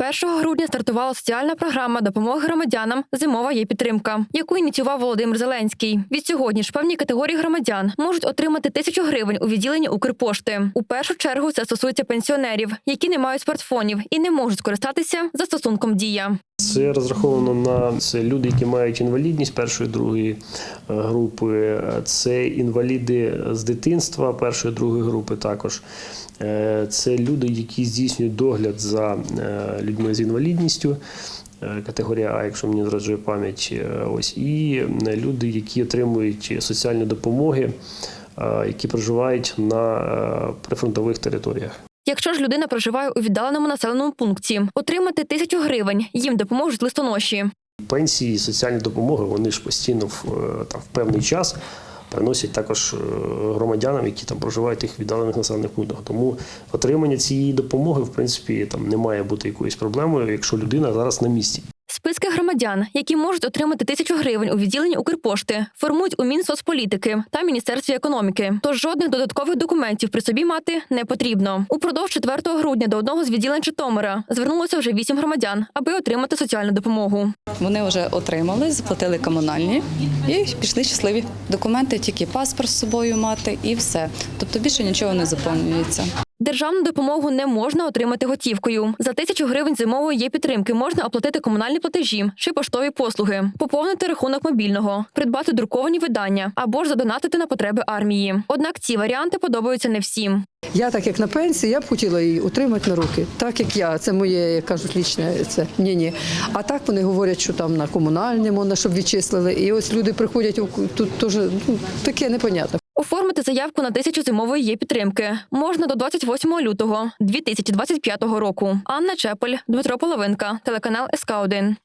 1 грудня стартувала соціальна програма допомоги громадянам Зимова є підтримка, яку ініціював Володимир Зеленський. Від сьогодні ж певні категорії громадян можуть отримати тисячу гривень у відділенні Укрпошти. У першу чергу це стосується пенсіонерів, які не мають смартфонів і не можуть скористатися застосунком Дія. Це розраховано на це люди, які мають інвалідність першої другої е, групи. Це інваліди з дитинства першої другої групи. Також Е, це люди, які здійснюють догляд за е, людьми з інвалідністю. Категорія А, якщо мені зраджує пам'ять, ось і люди, які отримують соціальні допомоги, які проживають на прифронтових територіях. Якщо ж людина проживає у віддаленому населеному пункті, отримати тисячу гривень їм допоможуть листоноші. Пенсії, соціальні допомоги вони ж постійно в, е, там, в певний час приносять також е, громадянам, які там проживають в тих віддалених населених пунктах. Тому отримання цієї допомоги, в принципі, там не має бути якоюсь проблемою, якщо людина зараз на місці. Списки громадян, які можуть отримати тисячу гривень у відділенні Укрпошти, формують у Мінсоцполітики та Міністерстві економіки. Тож жодних додаткових документів при собі мати не потрібно. Упродовж 4 грудня до одного з відділень Житомира звернулося вже вісім громадян, аби отримати соціальну допомогу. Вони вже отримали, заплатили комунальні і пішли щасливі. Документи тільки паспорт з собою мати і все. Тобто більше нічого не заповнюється. Державну допомогу не можна отримати готівкою. За тисячу гривень зимової є підтримки можна оплатити комунальні платежі чи поштові послуги, поповнити рахунок мобільного, придбати друковані видання або ж задонатити на потреби армії. Однак ці варіанти подобаються не всім. Я так як на пенсії, я б хотіла її утримати на руки. Так як я, це моє, як кажуть, лічне це ні, ні. А так вони говорять, що там на комунальні можна, щоб відчислили. І ось люди приходять тут теж ну, таке непонятно. Оформити заявку на тисячу зимової є підтримки можна до 28 лютого 2025 року. Анна Чепель, Дмитро Половинка, телеканал СК 1